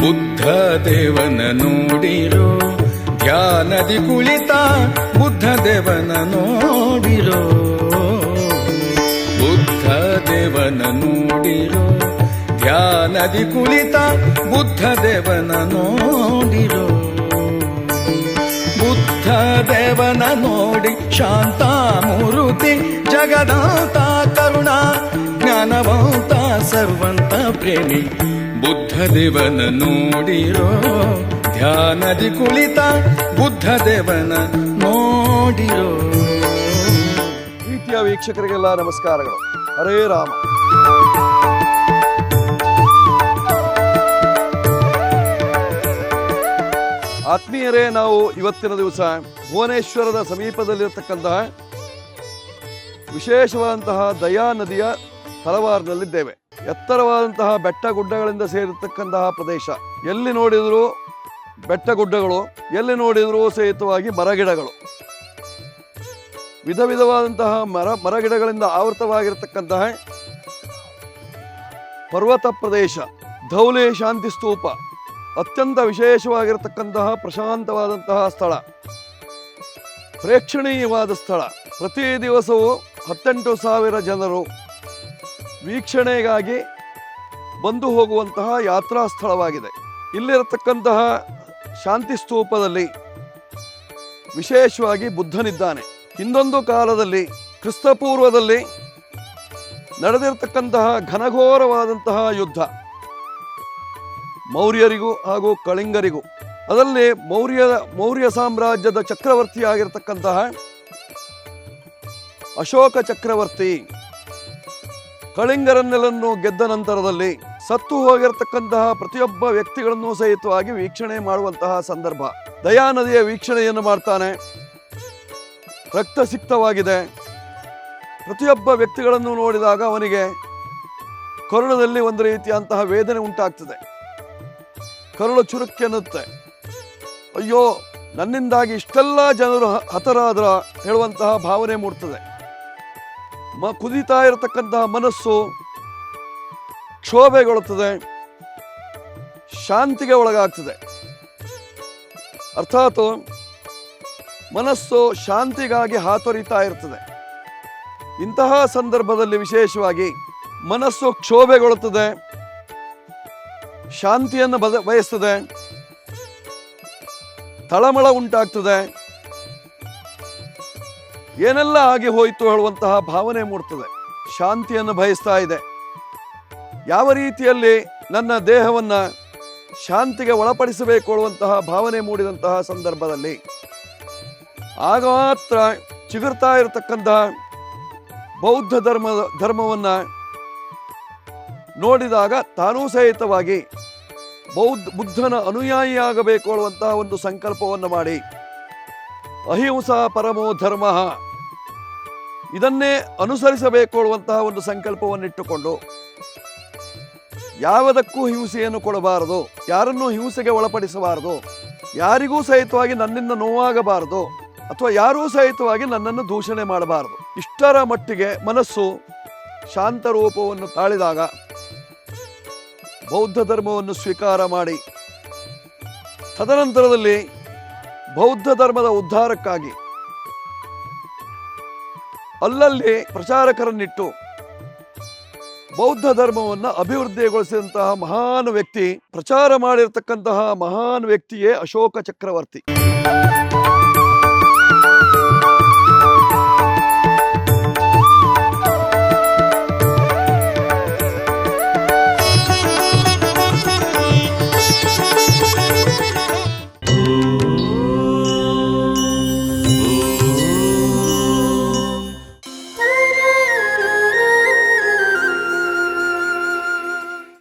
ಬುದ್ಧ ದೇವನ ನೋಡಿರೋ, ಧ್ಯಾನದಿ ಕುಳಿತ ಬುದ್ಧ ದೇವನ ನೋಡಿರೋ. ಬುದ್ಧ ದೇವನ ನೋಡಿರೋ, ಧ್ಯಾನದಿ ಕುಳಿತ ಬುದ್ಧ ದೇವನ ನೋಡಿರೋ. ಬುದ್ಧ ದೇವನ ನೋಡಿ ಶಾಂತಾಮೂರುತಿ ಜಗದಾಂತ ಕರುಣಾ, ಜ್ಞಾನವಂತ ಸರ್ವಂತ ಪ್ರೇಮಿ. ಬುದ್ಧ ದೇವನ ನೋಡಿರೋ ಧ್ಯಾನದಿ ಕುಳಿತ ಬುದ್ಧ ದೇವನ ನೋಡಿರೋ. ಪ್ರೀತಿಯ ವೀಕ್ಷಕರಿಗೆಲ್ಲ ನಮಸ್ಕಾರಗಳು. ಹರೇ ರಾಮ. ಆತ್ಮೀಯರೇ, ನಾವು ಇವತ್ತಿನ ದಿವಸ ಭುವನೇಶ್ವರದ ಸಮೀಪದಲ್ಲಿರತಕ್ಕಂತಹ ವಿಶೇಷವಾದಂತಹ ದಯಾ ನದಿಯ ತಲವಾರಿನಲ್ಲಿದ್ದೇವೆ ಎತ್ತರವಾದಂತಹ ಬೆಟ್ಟ ಗುಡ್ಡಗಳಿಂದ ಸೇರಿರ್ತಕ್ಕಂತಹ ಪ್ರದೇಶ. ಎಲ್ಲಿ ನೋಡಿದರೂ ಬೆಟ್ಟ ಗುಡ್ಡಗಳು, ಎಲ್ಲಿ ನೋಡಿದರೂ ಸಹಿತವಾಗಿ ಮರಗಿಡಗಳು ವಿಧ ವಿಧವಾದಂತಹ ಮರ ಮರಗಿಡಗಳಿಂದ ಆವೃತವಾಗಿರತಕ್ಕಂತಹ ಪರ್ವತ ಪ್ರದೇಶ, ಧೌಲೆ ಶಾಂತಿ ಸ್ತೂಪ, ಅತ್ಯಂತ ವಿಶೇಷವಾಗಿರತಕ್ಕಂತಹ ಪ್ರಶಾಂತವಾದಂತಹ ಸ್ಥಳ. ಪ್ರೇಕ್ಷಣೀಯವಾದ ಸ್ಥಳ. ಪ್ರತಿ ದಿವಸವೂ ಹತ್ತೆಂಟು ಸಾವಿರ ಜನರು ವೀಕ್ಷಣೆಗಾಗಿ ಬಂದು ಹೋಗುವಂತಹ ಯಾತ್ರಾ ಸ್ಥಳವಾಗಿದೆ. ಇಲ್ಲಿರತಕ್ಕಂತಹ ಶಾಂತಿ ಸ್ತೂಪದಲ್ಲಿ ವಿಶೇಷವಾಗಿ ಬುದ್ಧನಿದ್ದಾನೆ. ಹಿಂದೊಂದು ಕಾಲದಲ್ಲಿ ಕ್ರಿಸ್ತಪೂರ್ವದಲ್ಲಿ ನಡೆದಿರತಕ್ಕಂತಹ ಘನಘೋರವಾದಂತಹ ಯುದ್ಧ. ಮೌರ್ಯರಿಗೂ ಹಾಗೂ ಕಳಿಂಗರಿಗೂ. ಅದರಲ್ಲಿ ಮೌರ್ಯ ಮೌರ್ಯ ಸಾಮ್ರಾಜ್ಯದ ಚಕ್ರವರ್ತಿಯಾಗಿರ್ತಕ್ಕಂತಹ ಅಶೋಕ ಚಕ್ರವರ್ತಿ ಕಳಿಂಗರನ್ನೆಲ್ಲನ್ನು ಗೆದ್ದ ನಂತರದಲ್ಲಿ ಸತ್ತು ಹೋಗಿರತಕ್ಕಂತಹ ಪ್ರತಿಯೊಬ್ಬ ವ್ಯಕ್ತಿಗಳನ್ನು ಸಹಿತವಾಗಿ ವೀಕ್ಷಣೆ ಮಾಡುವಂತಹ ಸಂದರ್ಭ. ದಯಾನದಿಯ ವೀಕ್ಷಣೆಯನ್ನು ಮಾಡ್ತಾನೆ. ರಕ್ತಸಿಕ್ತವಾಗಿದೆ ಪ್ರತಿಯೊಬ್ಬ ವ್ಯಕ್ತಿಗಳನ್ನು ನೋಡಿದಾಗ ಅವನಿಗೆ ಕರುಳದಲ್ಲಿ ಒಂದು ರೀತಿಯಂತಹ ವೇದನೆ ಉಂಟಾಗ್ತದೆ. ಕರುಳು ಚುರುಕೆನ್ನುತ್ತೆ ಅಯ್ಯೋ, ನನ್ನಿಂದಾಗಿ ಇಷ್ಟೆಲ್ಲ ಜನರು ಹತರಾದ್ರ ಹೇಳುವಂತಹ ಭಾವನೆ ಮೂಡ್ತದೆ. ಮ ಕುದೀತಾ ಇರತಕ್ಕಂತಹ ಮನಸ್ಸು ಕ್ಷೋಭೆಗೊಳ್ಳುತ್ತದೆ, ಶಾಂತಿಗೆ ಒಳಗಾಗ್ತದೆ. ಅರ್ಥಾತ್ ಮನಸ್ಸು ಶಾಂತಿಗಾಗಿ ಹಾತೊರಿತಾ ಇರ್ತದೆ. ಇಂತಹ ಸಂದರ್ಭದಲ್ಲಿ ವಿಶೇಷವಾಗಿ ಮನಸ್ಸು ಕ್ಷೋಭೆಗೊಳ್ಳುತ್ತದೆ, ಶಾಂತಿಯನ್ನು ಬದ, ಬಯಸ್ತದೆ, ತಳಮಳ ಉಂಟಾಗ್ತದೆ ಏನೆಲ್ಲ ಆಗಿ ಹೋಯಿತು ಹೇಳುವಂತಹ ಭಾವನೆ ಮೂಡ್ತದೆ. ಶಾಂತಿಯನ್ನು ಬಯಸ್ತಾ ಇದೆ. ಯಾವ ರೀತಿಯಲ್ಲಿ ನನ್ನ ದೇಹವನ್ನ ಶಾಂತಿಗೆ ಒಳಪಡಿಸಬೇಕು ಹೇಳುವಂತಹ ಭಾವನೆ ಮೂಡಿದಂತಹ ಸಂದರ್ಭದಲ್ಲಿ ಆಗ ಮಾತ್ರ ಚಿಗುರ್ತಾ ಇರತಕ್ಕಂತಹ ಬೌದ್ಧ ಧರ್ಮದ ಧರ್ಮವನ್ನ ನೋಡಿದಾಗ ತಾನೂ ಸಹಿತವಾಗಿ ಬೌದ್ಧ, ಬುದ್ಧನ ಅನುಯಾಯಿಯಾಗಬೇಕು ಅನ್ನುವಂತಹ ಒಂದು ಸಂಕಲ್ಪವನ್ನು ಮಾಡಿ. ಅಹಿಂಸಾ ಪರಮೋ ಧರ್ಮ ಇದನ್ನೇ ಅನುಸರಿಸಬೇಕು ಅನ್ನುವಂತಹ ಒಂದು ಸಂಕಲ್ಪವನ್ನಿಟ್ಟುಕೊಂಡು ಯಾವುದಕ್ಕೂ ಹಿಂಸೆಯನ್ನು ಕೊಡಬಾರದು, ಯಾರನ್ನೂ ಹಿಂಸೆಗೆ ಒಳಪಡಿಸಬಾರದು, ಯಾರಿಗೂ ಸಹಿತವಾಗಿ ನನ್ನಿಂದ ನೋವಾಗಬಾರದು ಅಥವಾ ಯಾರೂ ಸಹಿತವಾಗಿ ನನ್ನನ್ನು ದೂಷಣೆ ಮಾಡಬಾರದು. ಇಷ್ಟರ ಮಟ್ಟಿಗೆ ಮನಸ್ಸು ಶಾಂತ ರೂಪವನ್ನು ತಾಳಿದಾಗ, ಬೌದ್ಧ ಧರ್ಮವನ್ನು ಸ್ವೀಕಾರ ಮಾಡಿ, ತದನಂತರದಲ್ಲಿ ಬೌದ್ಧ ಧರ್ಮದ ಉದ್ಧಾರಕ್ಕಾಗಿ ಅಲ್ಲಲ್ಲಿ ಪ್ರಚಾರಕರನ್ನಿಟ್ಟು ಬೌದ್ಧ ಧರ್ಮವನ್ನು ಅಭಿವೃದ್ಧಿಗೊಳಿಸಿದಂತಹ ಮಹಾನ್ ವ್ಯಕ್ತಿ ಪ್ರಚಾರ ಮಾಡಿರ್ತಕ್ಕಂತಹ ಮಹಾನ್ ವ್ಯಕ್ತಿಯೇ ಅಶೋಕ ಚಕ್ರವರ್ತಿ.